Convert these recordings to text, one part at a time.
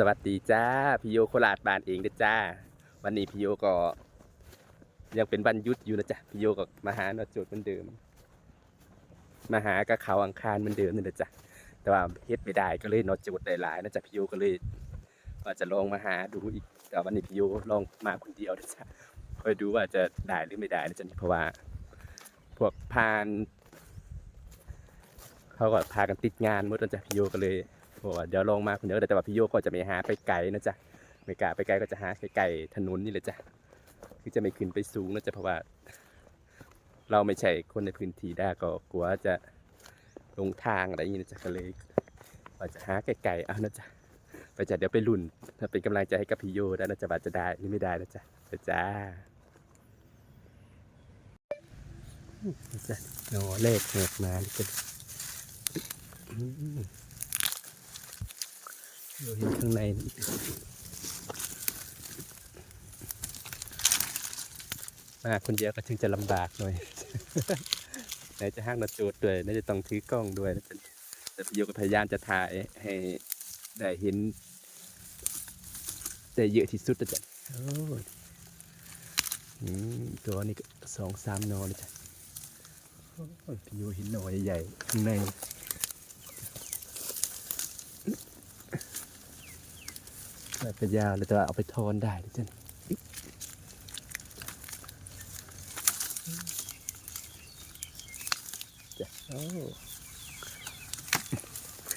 สวัสดีจ้าพี่โยโคราชบ้านเองเด้จ้า วันนี้พี่โยก็ ยังเป็นวันยุดอยู่นะจ๊ะพี่โยก็มาหาเนาโจทย์เหมือนเดิม มาหากับเขาอังคารเหมือนเดิมนี่นะจ๊ะแต่ว่าเฮ็ดไม่ได้ก็เลยเนาโจทย์หลายๆนะจ๊ะพี่โยก็เลยว่าจะลองมาหาดูอีกแต่วันนี้พี่โยลองมาคนเดียวนะจ๊ะคอยดูว่าจะได้หรือไม่ได้นะจ๊ะเพราะว่า พวกพาน เขาก็พากันติดงานหมดนะจ๊ะพี่โยก็เลย ว่าเดี๋ยวลงมาคนเดียวแต่ว่าพี่โยก็จะไม่หาไปไกลนะจ๊ะไม่กล้าไปไกลก็จะหาไกลๆถนนนี่แหละจ้ะคือจะไม่ขึ้นไปสูงนะจ๊ะเพราะว่า เราไม่ใช่คนในพื้นที่ได้ก็กลัวจะลงทางอะไรอย่างนี้นะจ๊ะก็เลยว่าจะหาไกลๆเอานะจ๊ะไปจ้ะเดี๋ยวไปลุ่นถ้าเป็นกำลังใจให้กับพี่โยได้นะจ๊ะว่าจะได้หรือไม่ได้นะจ๊ะไปจ้านะจ๊ะโอ้เลขเหกมาเลยจ้ะ อืมเราเห็นข้างในมาคนเดียวก็ถึงจะลำบากหน่อย ไหนจะห้างนาจูดด้วยน่าจะต้องถือกล้องด้วยแต่พี่โยก็พยายามจะถ่ายให้ได้เห็นได้เยอะที่สุดนะจ๊ะหืมตัวนี้ก็สองสามหนอเลยจ้ะพี่โยเห็นหน่อยใหญ่ข้างใน แบบเป็นยาวแล้วจะเอาไปทอนได้ดิจ้ะจ้ะโอ้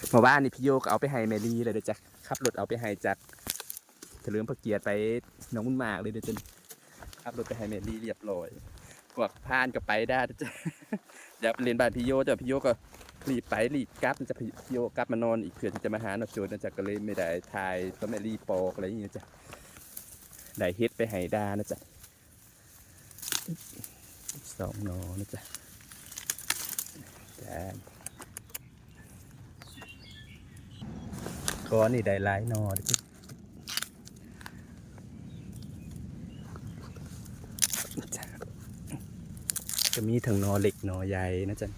เมาบ้านนี่พี่โยกเอาไปให้แมรี่เลยเดี๋ยวจะขับรถเอาไปให้จากเฉลิมพระเกียรติไปหน้องมุนหมากเลยเดี๋ยวจะขับรถไปให้แมรี่เรียบร้อยพวกพานก็ไปได้เดี๋ยวจะอยากไปเรียนบ้านพี่โยแต่พี่โยก็ รีบไปรีบกลับจะพี่โยกลับมานอนอีกเพื่อที่จะมาหาหนอโจนนะจ๊ะก็เลยไม่ได้ถ่ายก็ไม่รีปอกอะไรอย่างเงี้ยจ้ะได้เฮ็ดไปให้ดานะจ๊ะสองนอนะจ๊ะจ้าก้อนนี่ได้หลายนอนะจ๊ะจ้ะจะมีทั้งนอเล็กนอใหญ่นะจ๊ะ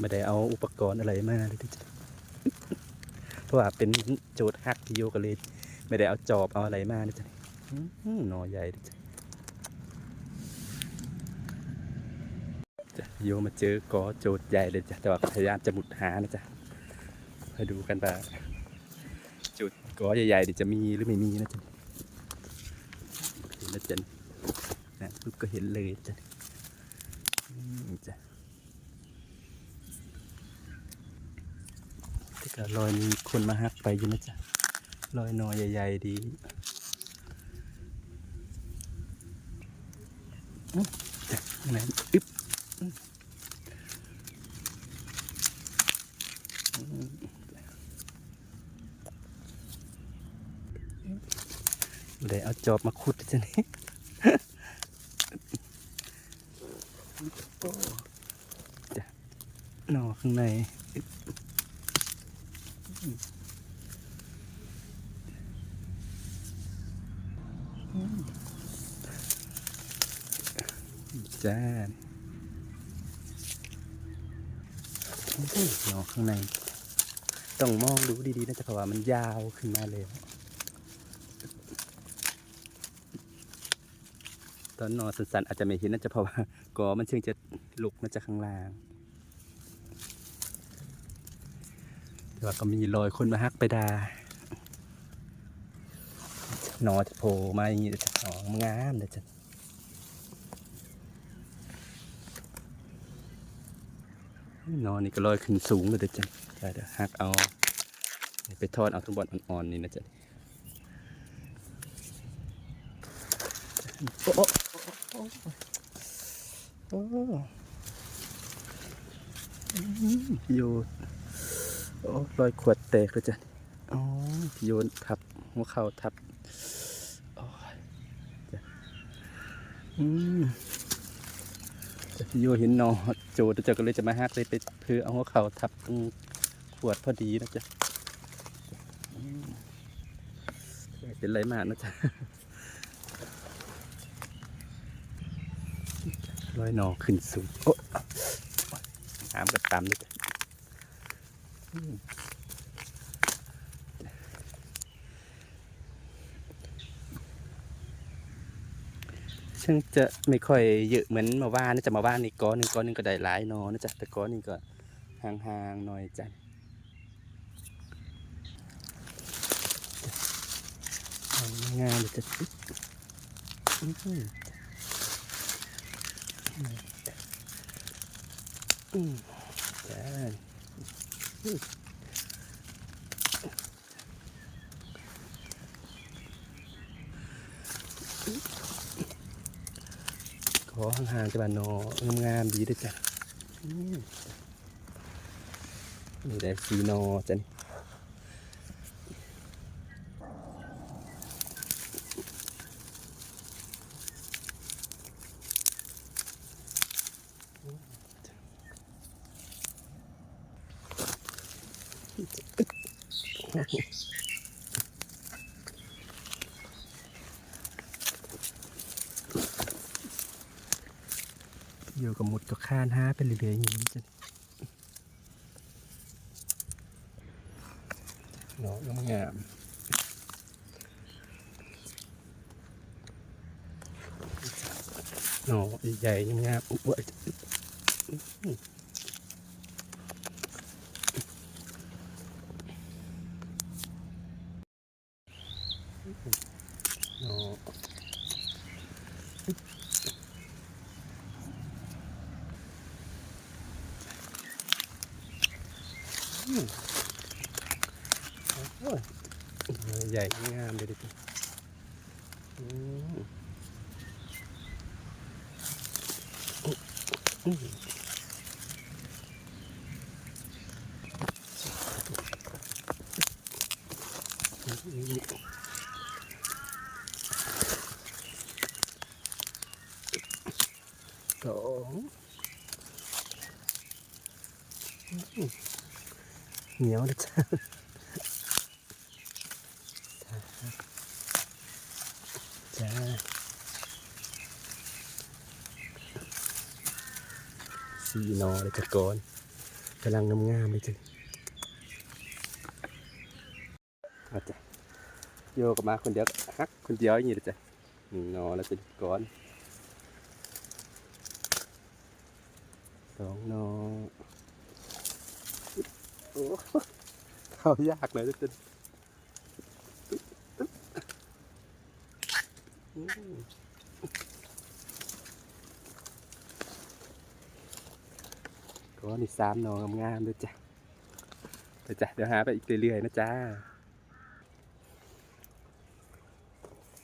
ไม่ได้เอาอุปกรณ์อะไรมาเลยที่จะเพราะว่าเป็นโจทย์ฮักที่โยก็เลย ไม่ได้เอาจอบเอาอะไรมาเลยจ้ะหน่อใหญ่เลยจ้ะจ้ะโยมาเจอกอโจทย์ใหญ่เลยจ้ะแต่ว่าพยายามจะมุดหานะจ๊ะมาดูกันว่าโจทย์กอใหญ่ๆเดี๋ยวจะมีหรือไม่มีนะจ๊ะเห็นแล้วจ้ะนะปุ๊บก็เห็นเลยจ้ะอืม จ้ะแต่ก็รอยมีคนมาฮักไปอยู่นะจ๊ะรอยนอใหญ่ ๆ ดีอื้อจ้ะไหนอึ๊บเดี๋ยวเอาจอบมาขุดจะนี่จ้ะนอข้างใน จ้าโอ้โหหนอ ข้างใน ต้องมองดูดีๆนะจ๊ะเพราะว่ามันยาวขึ้นมาเลย ตอนนอนสันๆอาจจะไม่เห็นนะจ๊ะเพราะว่ากอมันเชิงจะลุกมาจากข้างล่างแต่ว่าก็มีรอยคนมาฮักไปดาหนอที่โผล่มาอย่างนี้จะหนองามเลยจ้ะ นอนนี่ก็ลอยขึ้นสูงเลยเด้อจ้ะเดี๋ยวเดี๋ยวหักเอา ไปทอดเอาทุกบอลอ่อนๆนี่นะจ๊ะโอ้โอ้โอ้โอ้โอ้อืมโยนโอ้รอยขวดแตกเลยจ้ะอ๋อโยนทับหัวเข่าทับโอ้ยจ้ะอืม โยเห็นนอโจดเจ้าก็เลยจะมาฮักเลยไปเพื่อเอาหัวเข่าทับตรงขวดพอดีนะจ๊ะอืมไม่เป็นไรมากนะจ๊ะรอยนอขึ้นสูงโอ้ามกับตำเลยจ้ะ ซึ่งจะไม่ค่อยเยอะเหมือนมาว่านนะจะมาว่านนี่ก้อนหนึ่งก้อนหนึ่งก็ได้หลายนอนะจ๊ะแต่ก้อนหนึงก็ห่างๆหน่อยจ้ะเอางามเลยจะอื้อหืออืมจ้า อืมขอห่างๆจะบานนองามๆดีด้วยจ้ะมนี่ได้สีนอจ้ะนี่ อยู่กับหมุดกับข้านห้าเป็นเรื่อยๆอย่างนี้จ้ะเนาะงามๆเนาะใหญ่ๆงามๆอุ๊ยเนาะ โอ้ยใหญ่งามเลยดิจ้ะอืม อืมสองอืมเหนียวเลยจ้ะ จ้า สีนอเลยจัดก่อนกำลังงามๆเลยจ้ะเอาจ้ะโยกมาคนเดียวฮักคนเดียวอย่างนี้เลยจ้ะหนึ่งนอแล้วจ้ะก่อนสองนอโอ้เข้ายากเลยจ้ะ นี่สามนองงามๆด้วยจ้ะเดี๋ยวจ้ะเดี๋ยวหาไปอีกเรื่อยๆนะจ้า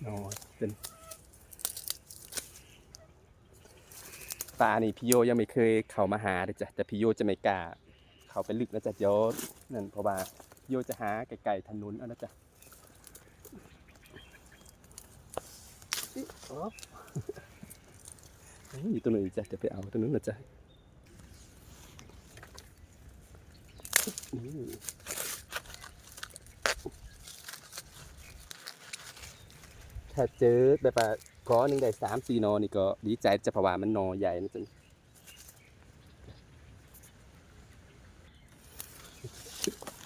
หนอเป็นปลานี่พี่โยยังไม่เคยเข้ามาหาเลยจ้ะแต่พี่โยจะไม่กล้าเข้าไปลึกนะจ๊ะโยนั่นเพราะว่าโยจะหาไกลๆถนนเอานะจ๊ะอิ๊ะอ๊อยู่ตรงนู้นอีกจ้ะจะไปเอาตรงนู้นนะจ๊ะ อืม ถ้าเจอแบบว่าก้อนหนึ่งได้สามสี่นอนี่ก็ดีใจจะเพราะว่ามันนอใหญ่นะจ๊ะ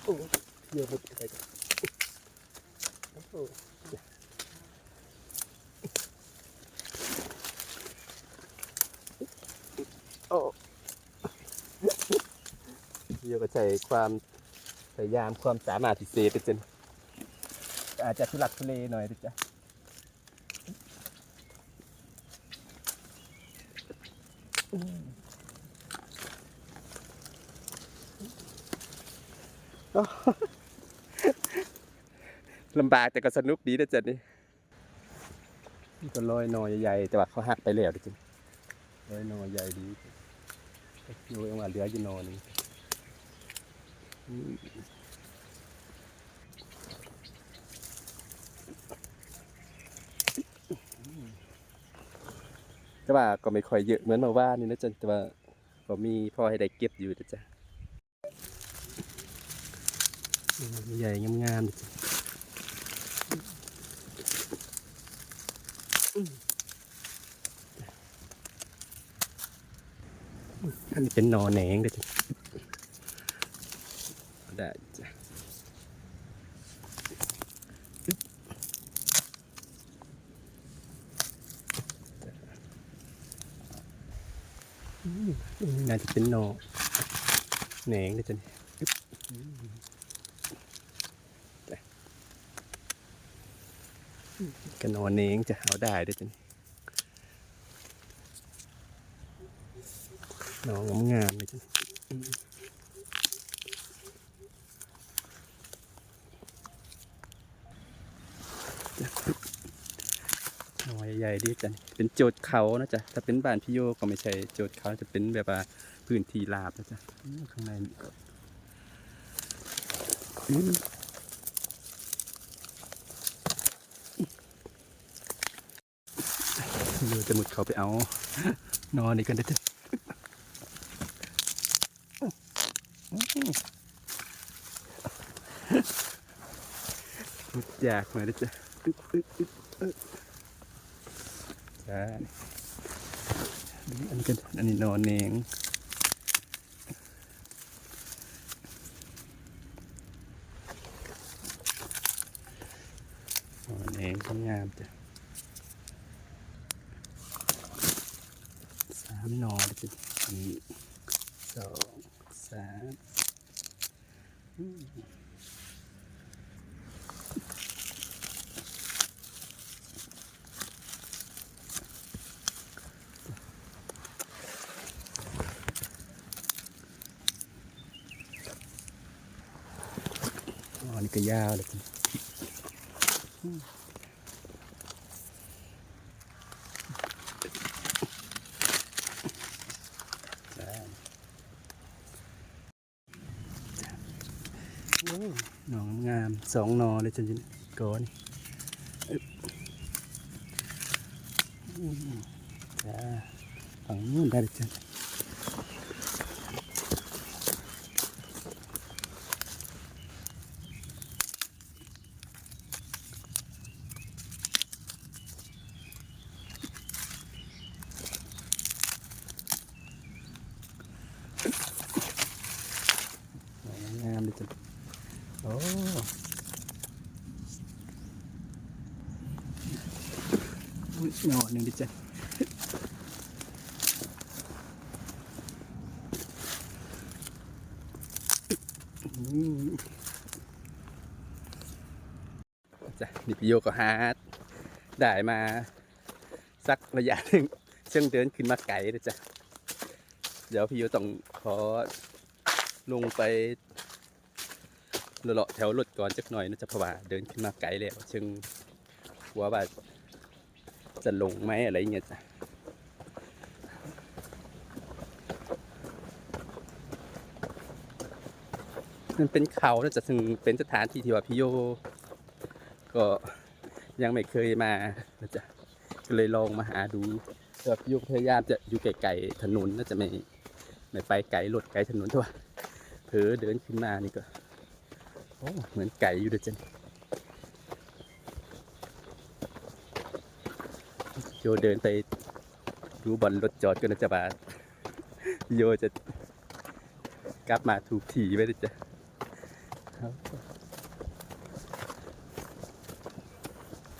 โอ้เยอะหมดเลยโอ้โหโอ้ เยอะก็ ใช้ความพยายามความสามารถพิเศษไปจนอาจจะทุลักทุเลหน่อยนะจ๊ะลำบากแต่ก็สนุกดีนะจ๊ะนี่นี่ก็ลอยนอใหญ่ๆแต่ว่าเขาหักไปแล้วนะจ๊ะลอยนอใหญ่ดีอยู่ยังว่าเหลืออยู่นอนึง แต่ว่าก็ไม่ค่อยเยอะเหมือนเมาว่านี่นะจ๊ะแต่ว่าก็มีพอให้ได้เก็บอยู่นะจ๊ะใหญ่งามๆจ๊ะอืมอันนี้เป็นนอแหนงเด้อจ้ะ ได้จ้ะน่าจะเป็นนอแหนงเด้อจ้ะนี่ยกันนอแหนงจะเอาได้ด้อจ้ะนี่น้องงามๆเลยจ้ะอืมหน่อย ใหญ่ดีจ้ะเป็นโจดเขานะจ๊ะถ้าเป็นบ้านพี่โยก็ไม่ใช่โจดเขาจะเป็นแบบว่าพื้นที่ราบนะจ๊ะข้างในนี่อืมพี่โยจะหมุดเขาไปเอา นอนนี่กันได้จ้ะมุดยากมาด้วจ้ะอึ๊บอึ๊บอึ๊บอึ๊บ จ้าอันนี้ก็อันนี้นอนเองนอนเองก็งามจ้ะสามนอนเลยจ้ะหนึ่งสองสาม อืมอ๋อนี่ก็ยาวเลยคุณได้โอ้หนองงามสองหนอเลยจันจินก่อนอึ๊บอืมจ้าฝั่งนู้นได้เลยจ้ะ สวยงามเลยจ้ะโอ้อุ๊ย หน่อหนึ่งดิจ้ะจ้ะนี่พี่โยก็หาดได้มา สักระยะหนึ่งซึ่งเดินขึ้นมาไกลเลยจ้ะ เดี๋ยวพี่โยต้องขอลงไปเลาะแถวรถก่อนจักหน่อยนะจ๊ะเพราะว่าเดินขึ้นมาไกลแล้วจึงกลัวว่า จะลงไหมอะไรเงี้ยจ้ะมันเป็นเขานะจ๊ะซึ่งเป็นสถานที่ที่ว่าพี่โย ก็ยังไม่เคยมานะจ๊ะก็เลยลองมาหาดูแต่ว่าพี่โยพยายามจะอยู่ไกลๆถนนน่าจะไม่ไม่ไปไกลรถไกลถนนเท่าไหร่เผลอเดินขึ้นมานี่ก็เหมือนไก่อยู่เด้อจัน โยเดินไปดูบอลรถจอดก็น่าจะบาโยจะกลับมาถูกถีไปเด้อจ้ะครับ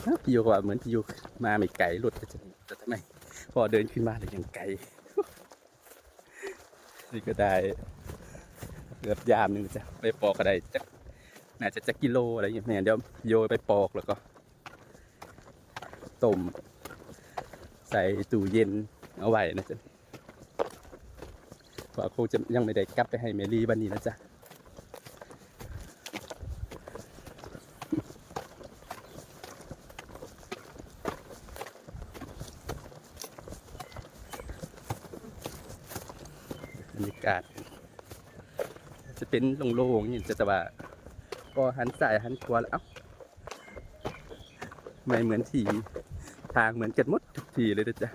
ครับพี่โยก็ว่าเหมือนพี่โยมาไม่ไกลรถจะแต่ทำไมพอเดินขึ้นมาเลยยังไกลนี่ก็ได้เกือบยามหนึ่งจ้ะไปปอกก็ได้จักน่าจะจักกิโลอะไรอย่างเงี้ยเดี๋ยวโยไปปอกแล้วก็ต้ม ใส่ตู้เย็นเอาไว้นะจ๊ะเพราะคงจะยังไม่ได้กลับไปให้เมลี่วันนี้นะจ๊ะบรรยากาศ จะเป็นโล่งๆนี่จะแต่ว่าพอหันซ้ายหันขวาแล้วไม่เหมือนที่ทางเหมือนกันหมด ทีเลยนะจ๊ะ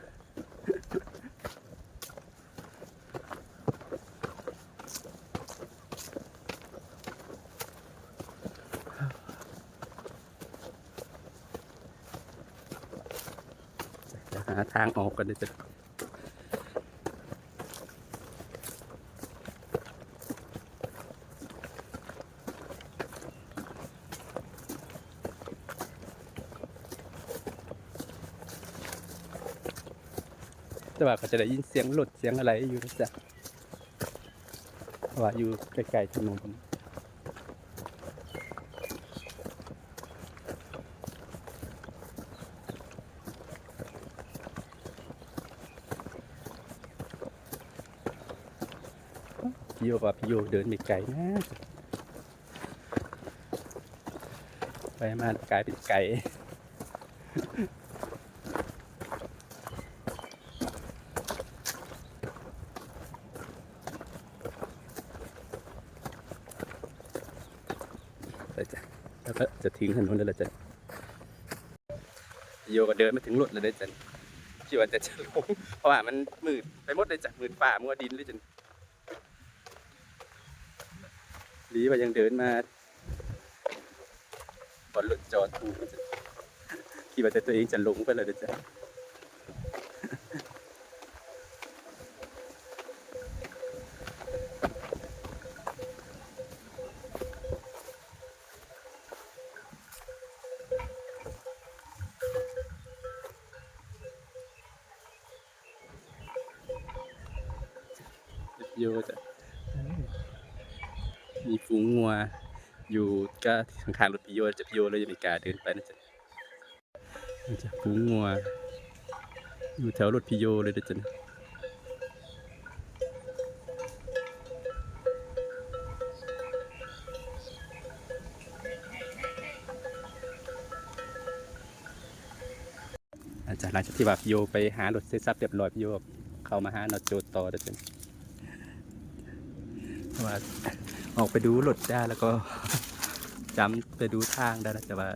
จะหาทางออกกันเลยจ้ะ ว่าเขาจะได้ยินเสียงรถเสียงอะไรอยู่นะจ๊ะว่าอยู่ใกล้ๆถนนพี่โยกว่าพี่โยเดินไม่ไกลนะไปมากลายเป็นไก่ ไปจ้ะิงถนนแล้วละจันโยก็เดินมาถึงรถแล้วได้จันคิดว่าจะจะลงเพราะว่ามันมืดไปหมดเลยจันมืดป่ามัวดินเลยจ้ะลีว่ายังเดินมาบอลลุดจอดถูกจ้ะคิดว่าจะตัวเองจะลงไปเลยเด้อจ้ะ โยจะมีฝูงงัว อยู่ก็ ข้างๆรถพี่โยจะพี่โยเลยจะม่กล้าเดินไปนะจ๊ะนี่จะฝูงงัว อยู่แถวรถพี่โยเลยนะจ๊ะอาจารย์หลังจากที่ว่าพี่โยไปหารถเซซับเรียบร้อยพี่โยเข้ามาหาหนอโจทย์ต่อนะจ๊ะว่าออกไปดูรถได้แล้วก็ จำไปดูทางได้นะแต่ว่า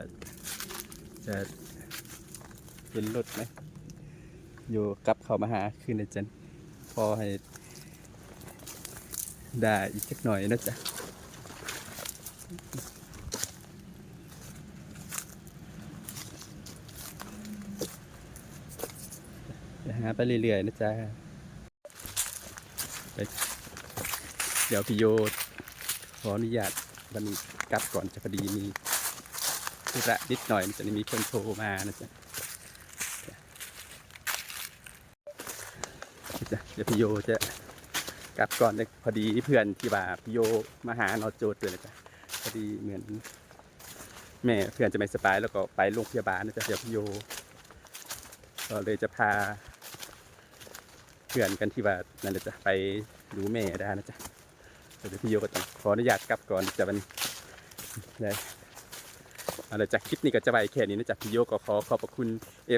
จะเห็นรถไหมอยู่กลับเขามาหาคืนนะจันพอให้ได้อีกสักหน่อยนะจ๊ะหาไปเรื่อยๆนะจ๊ะเดี๋ยวพี่โยขออนุญาตวันนี้ก ลับก่อนจะพอดีมีธุระนิดหน่อยมันจะมีคนโทรมานะจ๊ะเดี๋ยวพี่โยจะกลับก่อนเลยพอดีเพื่อนที่ว่าพี่โยมาหานอโจทย์เลยนะจ๊ะพอดีเหมือนแม่เพื่อนจะไม่สบายแล้วก็ไปโรงพยาบาลนะจ๊ะเดี๋ยวพี่โยก็เลยจะพาเพื่อนกันที่ว่านั่นแหละจ้ะไปดูแม่ได้นะจ๊ะเดี๋ยวพี่โยก็ต้องขออนุญาตกลับก่อนจะวัน นะเอาละจากคลิปนี้ก็จะไปแค่นี้นะจ๊ะพี่โยก็ขอขอบพระคุณ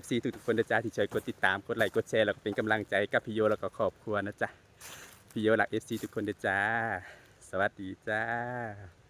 FC ทุกๆคนนะจ๊ะที่ช่วยกดติดตามกดไลค์กดแชร์แล้วก็เป็นกำลังใจกับพี่โยแล้วก็ครอบครัวนะจ๊ะพี่โยหลัก FC ทุกคนนะจ๊ะสวัสดีจ้า